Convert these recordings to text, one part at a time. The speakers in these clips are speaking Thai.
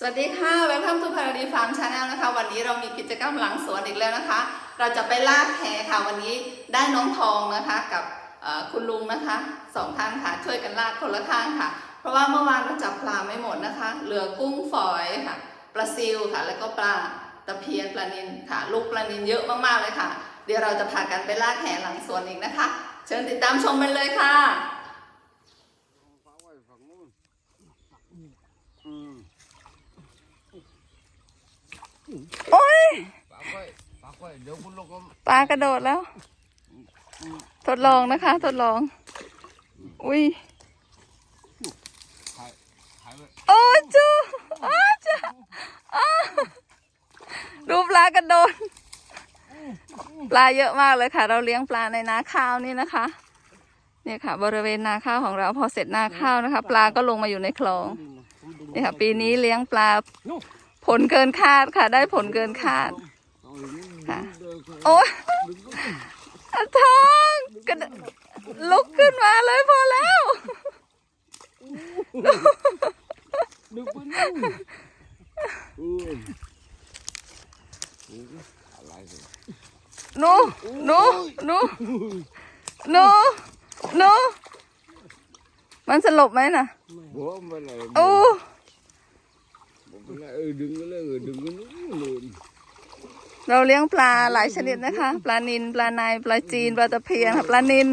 สวัสดีค่ะ Welcome to Paradise Farm Channel นะคะ วันนี้เรามีกิจกรรมหลังสวนอีกแล้วนะคะ เราจะไปลากแพค่ะ วันนี้ได้น้องทองนะคะกับคุณลุงนะคะสองท่านค่ะ ช่วยกันลากคนละข้างค่ะ เพราะว่าเมื่อวานเราจับปลาไม่หมดนะคะ เหลือกุ้งฝอยค่ะ ปลาซิวค่ะ แล้วก็ปลาตะเพียนปลานินค่ะ ลูกปลานินเยอะมากๆเลยค่ะ เดี๋ยวเราจะพากันไปลากแหหลังสวนอีกนะคะ เชิญติดตามชมกันเลยค่ะ ฟ้าไว้ฝั่งนู้นอืม โอ้ยปลากระโดดแล้ว ทดลองนะคะ ทดลอง อุ้ยถ่ายถ่โอ้จูอ้าจูดูปลากระโดด ปลาเยอะมากเลยค่ะ เราเลี้ยงปลาในนาข้าวนี่นะคะ เนี่ยค่ะ บริเวณนาข้าวของเราพอเสร็จนาข้าวนะคะ ปลาก็ลงมาอยู่ในคลองนี่ค่ะ ปีนี้เลี้ยงปลา ผลเกินคาดค่ะ ได้ผลเกินคาดเอาอย่างนี้ค่ะเดินไปโอ้ยอะทองกระโดดลุกขึ้นมาเลยพอแล้วดึงไปนู่นเออโอ้ยอะไรเนี่ยหนูหนูหนูหนูหนูมันสลบไหมน่ะบัวมันอะไรโอ้บัวมันอะไร เออดึงก็เลยเออดึงก็นู่นเราเลี้ยงปลาหลายชนิดนะคะ ปลานินปลาในปลาจีนปลาตะเพียนค่ะปลานิน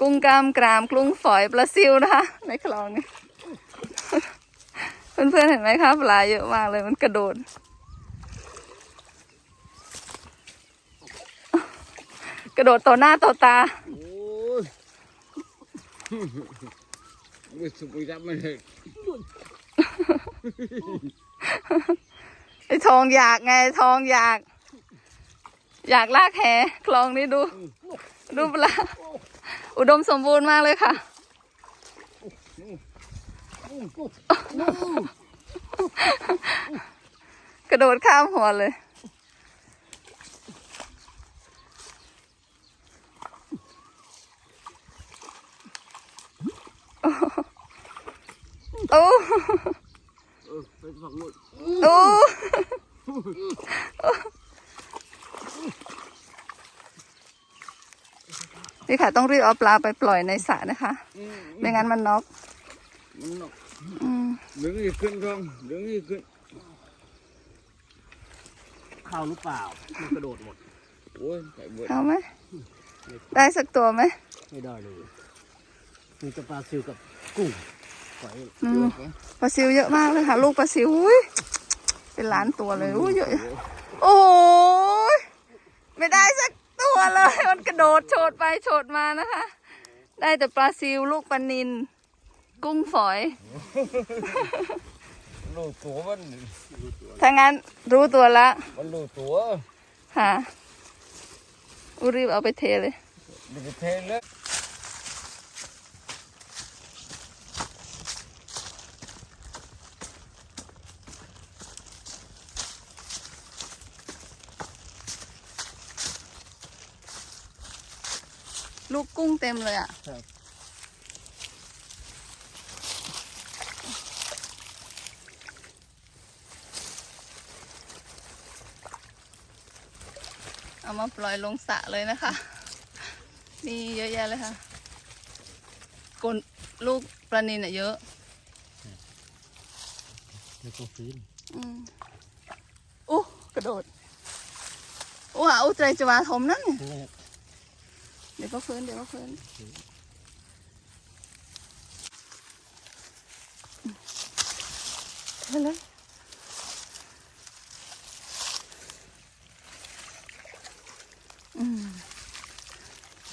กุ้งกล้ามกรามกุ้งฝอยปลาซิวนะคะในคลองนี้เพื่อนๆเห็นไหมคะปลาเยอะมากเลยมันกระโดดกระโดดต่อหน้าต่อตาไม่สุดไปจับมันเลย ไอ้ทองอยากไงทองอยาก อยากลากแหคลองนี้ดูดูปลาอุดมสมบูรณ์มากเลยค่ะกระโดดข้ามหัวเลย โอ้ เออไปฝั่งนู้น โอ้นี่ค่ะ ต้องรีบเอาปลาไปปล่อยในสระนะคะอืมไม่งั้นมันน็อกมันหนักอืมดึงอีกขึ้นทองดึงอีกขึ้นเข้าหรือเปล่า มันกระโดดหมดโอ้ยไปเบิดเอาไหม ได้สักตัวไหม ไม่ได้เลย มีแต่ปลาซิวกับกุ้ง ปล่อยอืมปลาซิวเยอะมากเลยค่ะ ลูกปลาซิวอุ้ยเป็นล้านตัวเลยอุ้ยเยอะโอ้ยไม่ได้สักตัวเลย มันกระโดดโฉดไปโฉดมานะคะ ได้แต่ปลาซิวลูกปลานิน กุ้งฝอยรู้ตัวมันถ้างั้นรู้ตัวละ มันรู้ตัวค่ะอุรีบเอาไปเทเลยมันจะเทเลย ลูกกุ้งเต็มเลยอะเอามาปล่อยลงสระเลยนะคะ นี่เยอะแยะเลยค่ะกนลูกปลานินอะเยอะแล้วก็ฟื้นอืมอู้กระโดดอู้หาอุตรายจวาทมนั่นครั้งแรก เดี๋ยวก็ฟื้นเดี๋ยวก็ฟื้นไปเลยอืม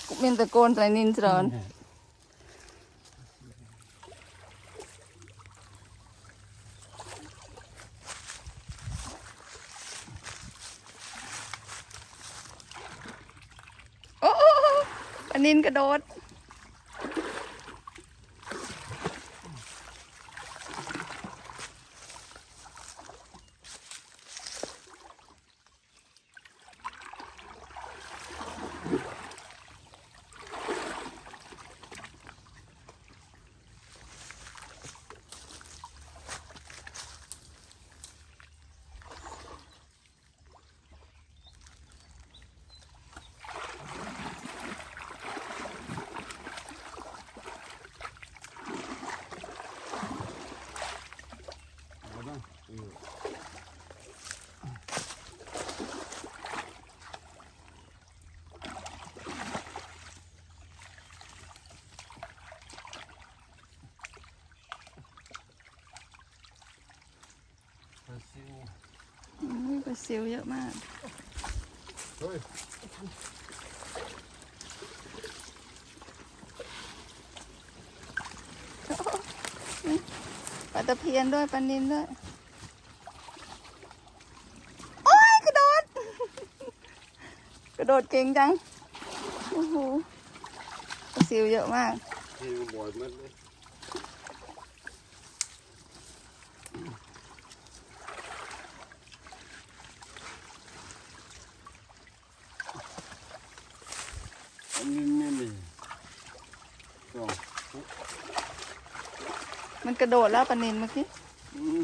กูเป็นตะโกนแต่นินจรอนโอ้โอ้โอ้ อันนินกระโดด อุ้ยปลาซิวเยอะมากเฮ้ยปลาตะเพียนด้วยปลานินด้วย โอ้ยกระโดด กระโดดเก่งจัง โอ้โหปลาซิวเยอะมากซิวบ่อยมากเลยอันนี้นี่นี่สอง มันกระโดดแล้วปลานินเมื่อกี้อืม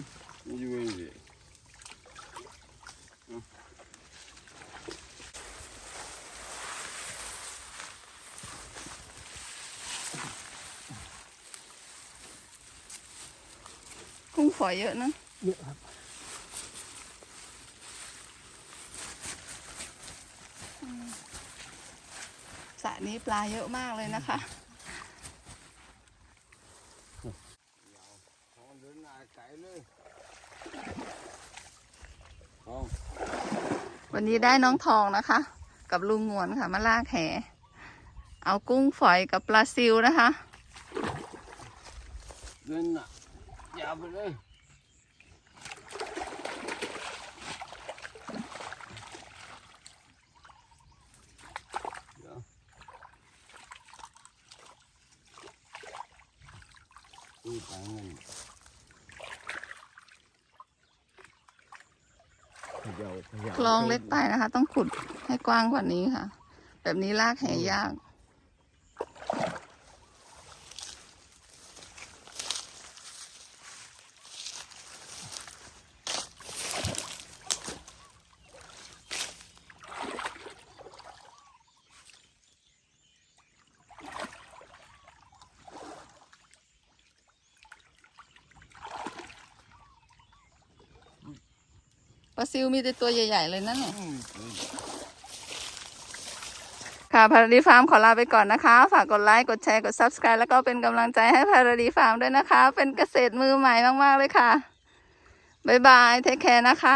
อยู่เองดิกุ้งฝอยเยอะนะเยอะครับสระนี้ปลาเยอะมากเลยนะคะ ของเดินหน้าไกลเลยเอา วันนี้ได้น้องทองนะคะ กับลุงงวนค่ะ มาลากแห เอากุ้งฝอยกับปลาซิวนะคะเดินหน้าอย่าไปเลยเดี๋ยวอุ้ยตังเงิน เดี๋ยวพยายาม คลองเล็กไปนะคะ ต้องขุดให้กว้างกว่านี้ค่ะ แบบนี้ลากแหยาก ลาซิวมีแต่ตัวใหญ่ ๆ เลยนั่นแหละอืมค่ะพาราดีฟาร์มขอลาไปก่อนนะคะ ฝากกดไลค์ กดแชร์ กด subscribe แล้วก็เป็นกำลังใจให้พาราดีฟาร์มด้วยนะคะ เป็นเกษตรมือใหม่มาก ๆ เลยค่ะ บ๊ายบาย เทคแคร์นะคะ